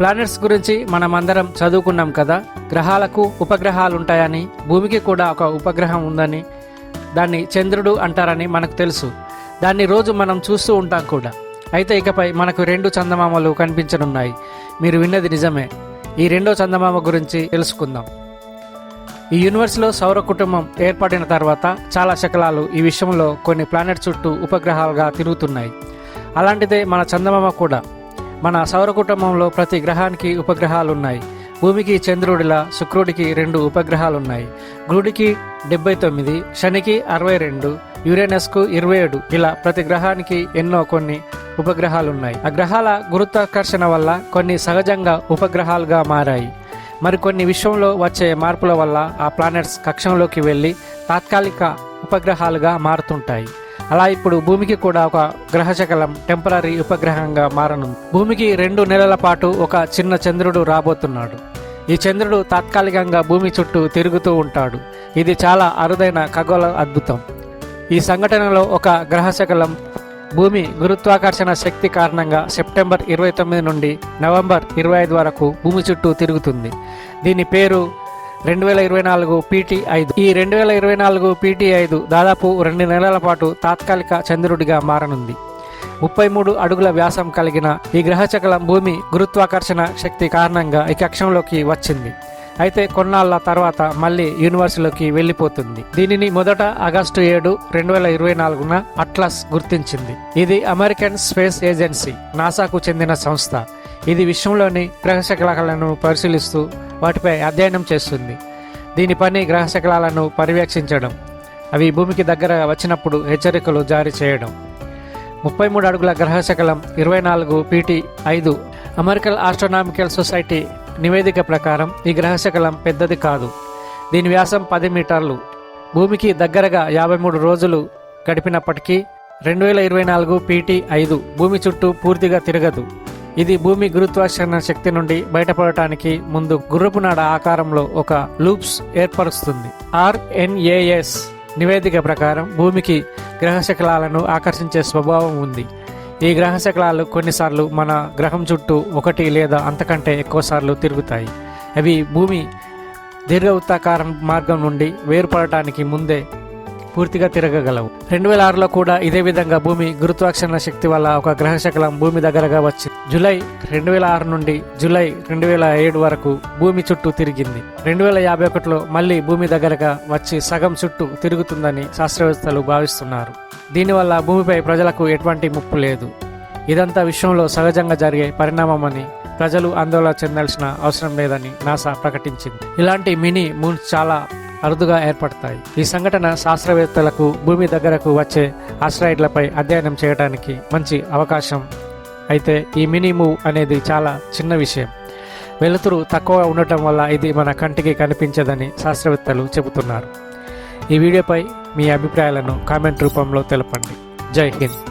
Planets గురించి మనమందరం చదువుకున్నాం కదా. గ్రహాలకు ఉపగ్రహాలు ఉంటాయని భూమికి కూడా ఒక ఉపగ్రహం ఉందని దాన్ని చంద్రుడు అంటారని మనకు తెలుసు. దాన్ని రోజు మనం చూస్తూ ఉంటాం కూడా. అయితే ఇకపై మనకు రెండు చందమామలు కనిపించనున్నాయి. మీరు విన్నది నిజమే. ఈ రెండో చందమామ గురించి తెలుసుకుందాం. ఈ యూనివర్స్లో సౌర కుటుంబం ఏర్పడిన తర్వాత చాలా శకలాలు ఈ విషయంలో కొన్ని ప్లానెట్ చుట్టూ ఉపగ్రహాలుగా తిరుగుతున్నాయి. అలాంటిదే మన చందమామ కూడా. మన సౌర కుటుంబంలో ప్రతి గ్రహానికి ఉపగ్రహాలు ఉన్నాయి భూమికి చంద్రుడిలా శుక్రుడికి రెండు ఉపగ్రహాలు ఉన్నాయి గురుడికి డెబ్బై తొమ్మిది శనికి అరవై రెండు యురేనస్కు ఇరవై ఏడు ఇలా ప్రతి గ్రహానికి ఎన్నో కొన్ని ఉపగ్రహాలు ఉన్నాయి ఆ గ్రహాల గురుత్వాకర్షణ వల్ల కొన్ని సహజంగా ఉపగ్రహాలుగా మారాయి. మరికొన్ని విశ్వంలో వచ్చే మార్పుల వల్ల ఆ ప్లానెట్స్ కక్షంలోకి వెళ్ళి తాత్కాలిక ఉపగ్రహాలుగా మారుతుంటాయి. అలా ఇప్పుడు భూమికి కూడా ఒక గ్రహశకలం టెంపరీ ఉపగ్రహంగా మారనుంది. భూమికి రెండు నెలల పాటు ఒక చిన్న చంద్రుడు రాబోతున్నాడు. ఈ చంద్రుడు తాత్కాలికంగా భూమి చుట్టూ తిరుగుతూ ఉంటాడు. ఇది చాలా అరుదైన ఖగోళ అద్భుతం. ఈ సంఘటనలో ఒక గ్రహశకలం భూమి గురుత్వాకర్షణ శక్తి కారణంగా సెప్టెంబర్ ఇరవై తొమ్మిది నుండి నవంబర్ ఇరవై ఐదు వరకు భూమి చుట్టూ తిరుగుతుంది. దీని పేరు రెండు వేల ఇరవై నాలుగు పీటీ ఐదు ఈ రెండు వేల ఇరవై నాలుగు పీటీ ఐదు దాదాపు రెండు నెలల పాటు తాత్కాలిక చంద్రుడిగా మారనుంది. ముప్పై మూడు అడుగుల వ్యాసం కలిగిన ఈ గ్రహచకలం భూమి గురుత్వాకర్షణ శక్తి కారణంగా ఈ కక్షంలోకి వచ్చింది. అయితే కొన్నాళ్ళ తర్వాత మళ్ళీ యూనివర్సిటీలోకి వెళ్ళిపోతుంది. దీనిని మొదట ఆగస్టు ఏడు రెండు వేల ఇరవై నాలుగున అట్లస్ గుర్తించింది. ఇది అమెరికన్ స్పేస్ ఏజెన్సీ నాసాకు చెందిన సంస్థ. ఇది విశ్వంలోని గ్రహశకలాలను పరిశీలిస్తూ వాటిపై అధ్యయనం చేస్తుంది. దీని పని గ్రహశకలాలను పర్యవేక్షించడం అవి భూమికి దగ్గర వచ్చినప్పుడు హెచ్చరికలు జారీ చేయడం. ముప్పై మూడు అడుగుల గ్రహశకలం ఇరవై నాలుగు పీటీ ఐదు అమెరికన్ ఆస్ట్రోనామికల్ సొసైటీ నివేదిక ప్రకారం ఈ గ్రహశకలం పెద్దది కాదు. దీని వ్యాసం పది మీటర్లు. భూమికి దగ్గరగా యాభై మూడు రోజులు గడిపినప్పటికీ రెండు వేల ఇరవై నాలుగు పీటీ ఐదు భూమి చుట్టూ పూర్తిగా తిరగదు. ఇది భూమి గురుత్వాకర్షణ శక్తి నుండి బయటపడటానికి ముందు గుర్రపు నాడ ఆకారంలో ఒక లూప్స్ ఏర్పరుస్తుంది. ఆర్ఎన్ఏఎస్ నివేదిక ప్రకారం భూమికి గ్రహశకలాలను ఆకర్షించే స్వభావం ఉంది. ఈ గ్రహశకలాలు కొన్నిసార్లు మన గ్రహం చుట్టూ ఒకటి లేదా అంతకంటే ఎక్కువసార్లు తిరుగుతాయి. అవి భూమి దీర్ఘవృత్తాకారం మార్గం నుండి వేరుపడటానికి ముందే పూర్తిగా తిరగగలవు. రెండు వేల ఆరులో కూడా ఇదే విధంగా భూమి గురుత్వాకర్షణ శక్తి వల్ల ఒక గ్రహశకలం భూమి దగ్గరగా వచ్చింది జులై రెండు వేల ఆరు నుండి జులై రెండు వేల ఏడు వరకు భూమి చుట్టూ తిరిగింది. రెండు వేల యాభై ఒకటిలో మళ్ళీ భూమి దగ్గరగా వచ్చి సగం చుట్టూ తిరుగుతుందని శాస్త్రవేత్తలు భావిస్తున్నారు. దీనివల్ల భూమిపై ప్రజలకు ఎటువంటి ముప్పు లేదు. ఇదంతా విశ్వంలో సహజంగా జరిగే పరిణామమని ప్రజలు ఆందోళన చెందాల్సిన అవసరం లేదని నాసా ప్రకటించింది. ఇలాంటి మినీ మూన్స్ చాలా అరుదుగా ఏర్పడతాయి. ఈ సంఘటన శాస్త్రవేత్తలకు భూమి దగ్గరకు వచ్చే ఆస్ట్రాయిడ్లపై అధ్యయనం చేయడానికి మంచి అవకాశం అయితే ఈ మినీ మూవ్ అనేది చాలా చిన్న విషయం. వెలుతురు తక్కువ ఉండటం వల్ల ఇది మన కంటికి కనిపించదని శాస్త్రవేత్తలు చెబుతున్నారు. ఈ వీడియోపై మీ అభిప్రాయాలను కామెంట్ రూపంలో తెలపండి. జై హింద్.